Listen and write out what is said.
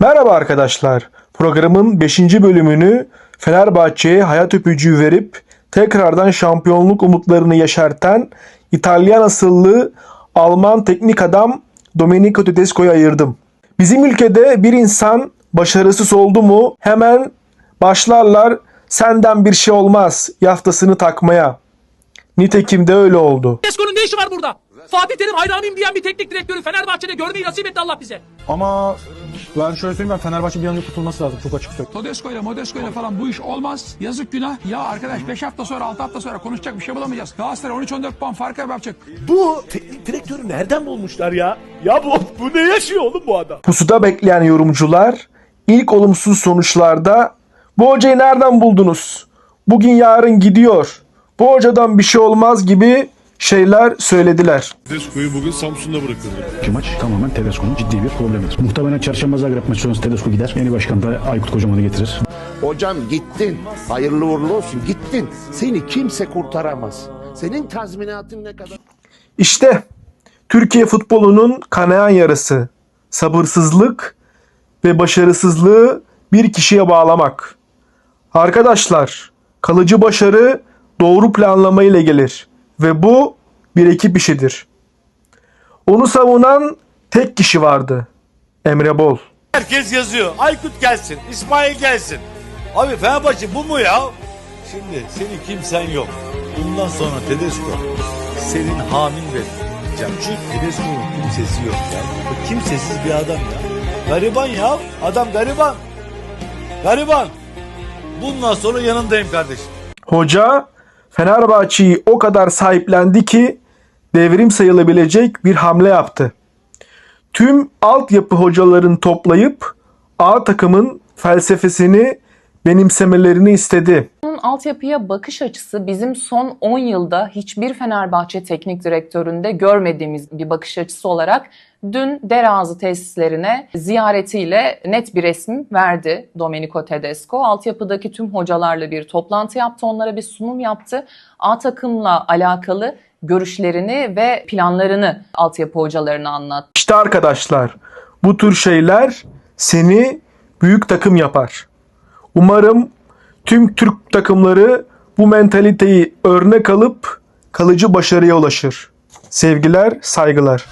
Merhaba arkadaşlar. Programın 5. bölümünü Fenerbahçe'ye hayat öpücüğü verip tekrardan şampiyonluk umutlarını yeşerten İtalyan asıllı Alman teknik adam Domenico Tedesco'ya ayırdım. Bizim ülkede bir insan başarısız oldu mu hemen başlarlar senden bir şey olmaz yaftasını takmaya. Nitekim de öyle oldu. Tedesco'nun ne işi var burada? Fatih Terim hayranıyım diyen bir teknik direktörü Fenerbahçe'de görmeyi nasip etti Allah bize. Ama ben şöyle söyleyeyim ben Fenerbahçe bir an önce kurtulması lazım çok açık söyleyeyim. Todesco ile Modesko ile falan bu iş olmaz. Yazık günah. Ya arkadaş 5 hafta sonra 6 hafta sonra konuşacak bir şey bulamayacağız. Galatasaray 13-14 puan fark yapacak. Bu teknik direktörü nereden bulmuşlar ya? Ya bu, bu ne yaşıyor oğlum bu adam? Pusuda bekleyen yorumcular ilk olumsuz sonuçlarda bu hocayı nereden buldunuz? Bugün yarın gidiyor. Bu hocadan bir şey olmaz gibi şeyler söylediler. Tedesco'yu bugün Samsun'da bırakırdı. Ki maç tamamen Tedesco'nun ciddi bir problemidir. Muhtemelen çarşamba Zagreb maçı sonrası Tedesco gider. Yeni başkan da Aykut Kocaman'ı getirir. Hocam gittin. Hayırlı uğurlu olsun. Gittin. Seni kimse kurtaramaz. Senin tazminatın ne kadar? İşte Türkiye futbolunun kanayan yarısı. Sabırsızlık ve başarısızlığı bir kişiye bağlamak. Arkadaşlar, kalıcı başarı doğru planlama ile gelir ve bu bir ekip işidir. Onu savunan tek kişi vardı. Emre Bol. Herkes yazıyor. Aykut gelsin, İsmail gelsin. Abi Fenerbahçe bu mu ya? Şimdi senin kimsen yok. Bundan sonra Tedesco senin hamin ve Çünkü Tedesco'nun kimsesi yok ya. Bu kimsesiz bir adam ya. Gariban ya. Adam gariban. Gariban. Bundan sonra yanındayım kardeşim. Hoca Fenerbahçe'yi o kadar sahiplendi ki devrim sayılabilecek bir hamle yaptı. Tüm altyapı hocalarını toplayıp A takımın felsefesini benimsemelerini istedi. Onun altyapıya bakış açısı bizim son 10 yılda hiçbir Fenerbahçe teknik direktöründe görmediğimiz bir bakış açısı olarak dün Derazı tesislerine ziyaretiyle net bir resim verdi Domenico Tedesco. Altyapıdaki tüm hocalarla bir toplantı yaptı, onlara bir sunum yaptı. A takımla alakalı görüşlerini ve planlarını altyapı hocalarına anlattı. İşte arkadaşlar bu tür şeyler seni büyük takım yapar. Umarım tüm Türk takımları bu mentaliteyi örnek alıp kalıcı başarıya ulaşır. Sevgiler, saygılar.